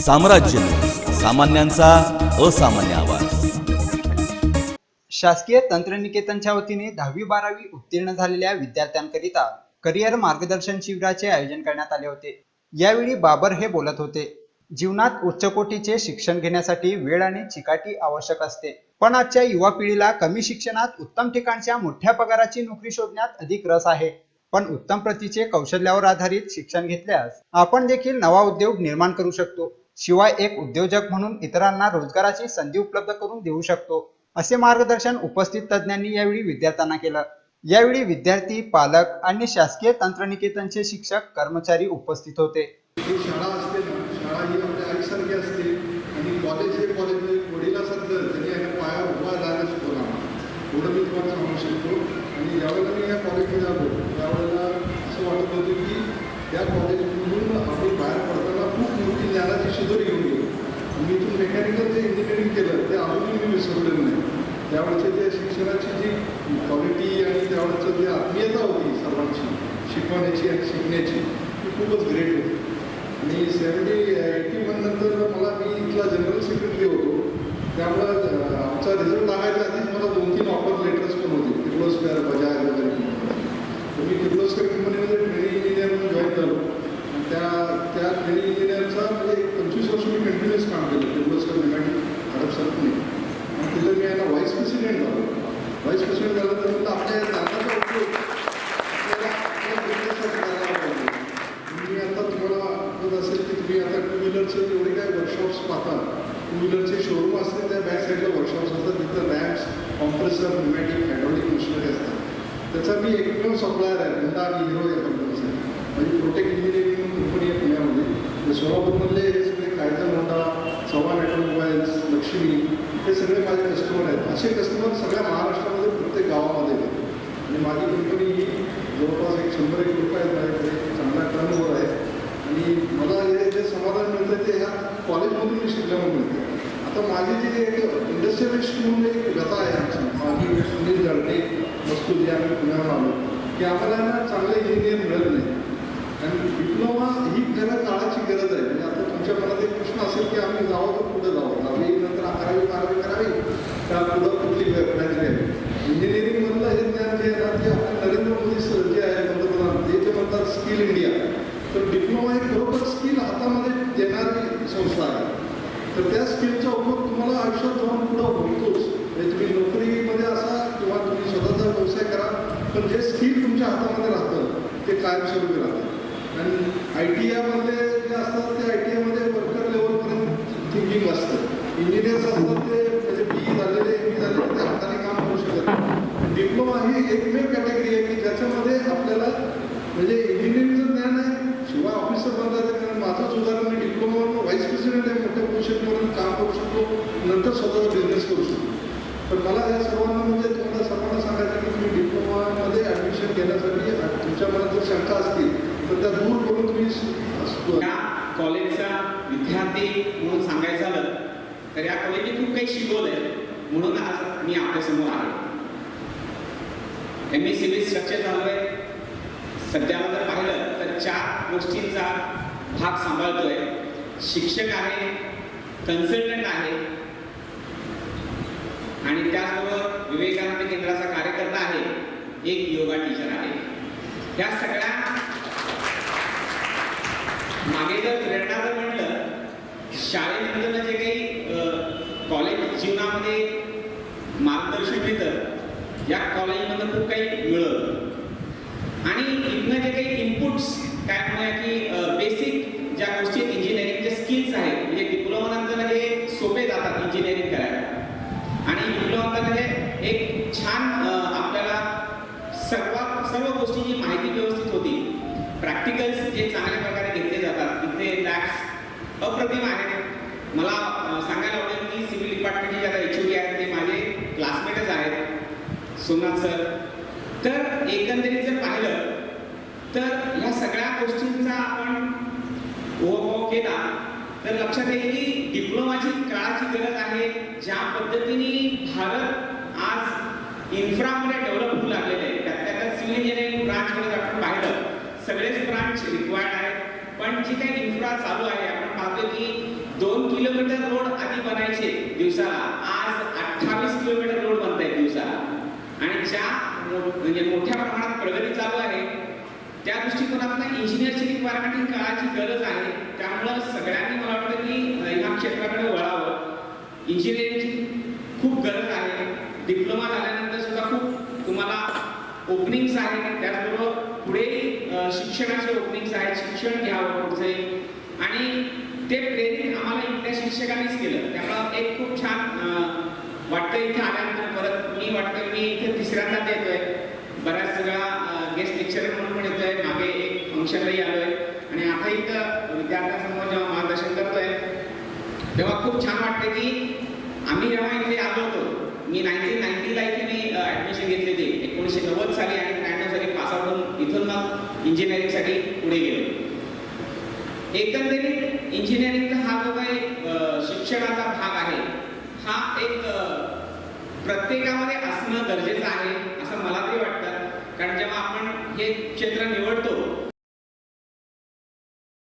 साम्राज्य. सामान्यांचा असामान्य आवाज. शासकीय तंत्रनिकेतनच्या वतीने दहावी बारावी उत्तीर्ण झालेल्या विद्यार्थ्यांकरिता करिअर मार्गदर्शन शिबिराचे आयोजन करण्यात आले होते. यावेळी बाबर हे बोलत होते. जीवनात उच्च कोटीचे शिक्षण घेण्यासाठी वेळ आणि चिकाटी आवश्यक असते. पण आजच्या युवा पिढीला कमी शिक्षणात उत्तम ठिकाणच्या मोठ्या पगाराची नोकरी शोधण्यात अधिक रस आहे. पण उत्तम प्रतीचे कौशल्यावर आधारित शिक्षण घेतल्यास आपण देखील नवा उद्योग निर्माण करू शकतो. शिवाय एक उद्योजक म्हणून इतरांना रोजगाराची संधी उपलब्ध करून देऊ शकतो असे मार्गदर्शन उपस्थित तज्ज्ञांनी यावेळी विद्यार्थ्यांना केलं. यावेळी विद्यार्थी पालक आणि शासकीय तंत्रनिकेतनचे शिक्षक कर्मचारी उपस्थित होते. शाळा असते ना शाळा ही आपल्या आईसारखी असते आणि कॉलेज हे कॉलेज म्हणजे वडिलासारखं त्यांनी आहे पाया उभा राहायला शिकवला एवढं मी तुम्हाला सांगू शकतो. आणि ज्यावेळेला मी या कॉलेजमध्ये आलो त्यावेळेला असं वाटत होतं की या कॉलेज आम्ही बाहेर पडताना खूप मोठी ज्ञानाची शिदोरी घेऊन गेलो. मी इथून मेकॅनिकल जे इंजिनिअरिंग केलं ते अजूनही मी विसरलेलं नाही त्यावेळेचे जे शिक्षणाची जी क्वालिटी आणि त्यावेळेचं जी आत्मीयता होती सर्वांची शिकवण्याची आणि शिकण्याची ती खूपच ग्रेट होती. आणि सेवन्टी एटी वन नंतर मला मी इथला जनरल सेक्रेटरी होतो. त्यामुळं आमचा रिझल्ट लागायच्या आधीच मला दोन तीन ऑफर लेटर्स पण होते किर्लोस्कर बजाज वगैरे तर मी किर्लोस्कर कंपनीमध्ये ट्रेनिंग इंजिनियर म्हणून जॉईन झालो आणि त्या त्या ट्रेनिंग इंजिनियरचा म्हणजे एक पंचवीस वर्ष मी कंटिन्युअस काम केलं किर्लोस्कर निघाली हडप सर पुणे आणि तिथं मी यांना व्हाईस प्रेसिडेंट झालो व्हाईस प्रेसिडेंट झालं तर म्हटलं आपल्या या ज्ञानाचा उपयोग आपल्याला आपल्या businessसाठी करायला पाहिजे. मी आता तुम्हाला आठवत असेल की तुम्ही आता टू व्हीलरचे जेवढे काय वर्कशॉप्स पाहता? टू व्हीलरचे शोरूम असते त्या बॅक साईडला वर्कशॉप्स असतात. तिथं ramps compressor pneumatic hydraulic machinery असतात. त्याचा मी एकमेव सप्लायर आहे होंडा आणि हिरो या कंपनीसाठी म्हणजे प्रोटेक्ट इंजिनिअरिंग म्हणून कंपनी आहे पुण्यामध्ये. ते सोलापूरमधले हे सगळे कायदन होंडा सवा ऑटोमोबाईल्स लक्ष्मी हे सगळे माझे कस्टमर आहेत. असे कस्टमर सगळ्या महाराष्ट्रामध्ये प्रत्येक गावामध्ये आहेत. आणि माझी कंपनी ही जवळपास एक शंभर एक रुपये आहेत माझ्याकडे. चांगला टर्नओव्हर आहे. आणि मला हे जे समाधान मिळतं ते ह्या कॉलेजमधून मी शिकल्यामुळे मिळते आता माझी जी एक इंडस्ट्रियलिस्ट म्हणून एक व्यथा आहे आमची माझी सुनील म्हणजे जळणे वस्तू जी आम्ही पुण्यावर आलो की आम्हाला ना चांगले इंजिनियर मिळत नाही. आणि डिप्लोमा ही खरं काळाची गरज आहे. म्हणजे आता तुमच्या मनात एक प्रश्न असेल की आम्ही जावं तर कुठं जावं? दहावी नंतर अकरावी बारावी करावी त्या पुढं कुठली ब्रँच आहे? इंजिनिअरिंगमधलं हे ज्ञान जे आहे ना ते आपण नरेंद्र मोदी सर जे आहे पंतप्रधान ते जे म्हणतात स्किल इंडिया खरोखर स्किल हातामध्ये देणारी संस्था आहे. तर त्या स्किलचा उपयोग तुम्हाला आयुष्यात जाऊन पुढं होतोच म्हणजे तुम्ही नोकरीमध्ये असा किंवा तुम्ही स्वतःचा व्यवसाय करा पण जे स्किल तुमच्या हातामध्ये राहतं ते कायमस्वरूपी राहतं. आणि आय टी आयमध्ये जे असतात ते आय टी आयमध्ये वर्कर लेवलपर्यंत थिंकिंग असतं. इंजिनियर्स असतात ते म्हणजे बी झालेले एम बी झालेले ते हाताने काम करू शकत डिप्लोमा ही एकमेव कॅटेगरी आहे की ज्याच्यामध्ये आपल्याला म्हणजे विद्यार्थी म्हणून सांगायचं झालं तर या कॉलेजने खूप काही शिकवलंय म्हणून आज मी आपल्यासमोर आहे M S C B structure झालोय सध्या जर पाहिलं तर चार गोष्टींचा भाग सांभाळतोय. शिक्षक आहे कन्सल्टंट आहे आणि त्याचबरोबर विवेकानंद केंद्राचा कार्यकर्ता आहे एक योगा टीचर आहे. या सगळ्या मागे जर प्रेरणा जर शाळेनंतर म्हणजे जे काही कॉलेज जीवनामध्ये मार्गदर्शन मिळतं या कॉलेजमधनं खूप काही मिळतं. आणि इथनं जे काही इनपुट्स काय म्हणूया की बेसिक ज्या गोष्टी इंजिनिअरिंगचे स्किल्स आहेत म्हणजे डिप्लोमा नंतर जे सोपे जातात इंजिनिअरिंग करायला. आणि डिप्लोमानंतर म्हणजे एक छान आपल्याला सर्वात सर्व गोष्टींची माहिती व्यवस्थित होती. प्रॅक्टिकल्स जे चांगल्या प्रकारे घेतले जातात. तिथे लॅब्स अप्रतिम आहेत मला सांगायला आवडेल की सिव्हिल डिपार्टमेंटची ज्याला आता एच आहेत ते माझे क्लासमेटच आहेत सोमनाथ सर. तर एकंदरीत जर पाहिलं तर ह्या सगळ्या गोष्टींचा आपण ओहभाव केला तर लक्षात येईल की डिप्लोमाची काळाची गरज आहे ज्या पद्धतीने भारत आज इन्फ्रामध्ये डेव्हलप होऊ लागलेले आहे. त्यात त्यात सिव्हिल इंजिनिअरिंग ब्रांचमध्ये जर आपण पाहिलं सगळेच ब्रांच रिक्वायर्ड आहेत. पण जी काही इन्फ्रा चालू आहे आपण पाहतो की दोन किलोमीटर रोड आधी बनायचे दिवसाला. आज अठ्ठावीस किलोमीटर रोड बनत आहेत दिवसाला. आणि ज्या मो- म्हणजे मोठ्या प्रमाणात प्रगती चालू आहे त्या दृष्टिकोनातून इंजिनियरची रिक्वायरमेंट ही काळाची गरज आहे. त्यामुळं सगळ्यांनी मला वाटतं की ह्या क्षेत्राकडे वळावं. इंजिनिअरिंगची खूप गरज आहे डिप्लोमा झाल्यानंतर सुद्धा खूप तुम्हाला ओपनिंग्स आहेत त्याचबरोबर पुढे अ, शिक्षणाचे शिक्षण घ्यावं पुढचे आणि ते प्रेरित आम्हाला इथल्या शिक्षकांनीच केलं. त्यामुळं एक खूप छान वाटतं इथे आल्यानंतर परत मी वाटतं मी इथे तिसऱ्यांदा येतोय बऱ्याच सगळा गेस्ट लेक्चर म्हणून पण येतोय. मागे एक फंक्शनलाही आलोय. आणि आता इथं विद्यार्थ्यांसमोर जेव्हा मार्गदर्शन करतोय तेव्हा खूप छान वाटतं की आम्ही जेव्हा इथे आलो होतो मी नाईन्टीन नाईन्टीला इथे मी ॲडमिशन घेतली होती. एकोणीसशे नव्वद साली आणि त्र्याण्णव पास आउट होऊन इथून मग इंजिनिअरिंगसाठी पुढे गेलो. एकंदरीत इंजिनिअरिंगचा हा जो काही शिक्षणाचा भाग आहे हा एक प्रत्येकामध्ये असणं गरजेचं आहे असं मला तरी वाटतं. कारण जेव्हा आपण हे क्षेत्र निवडतो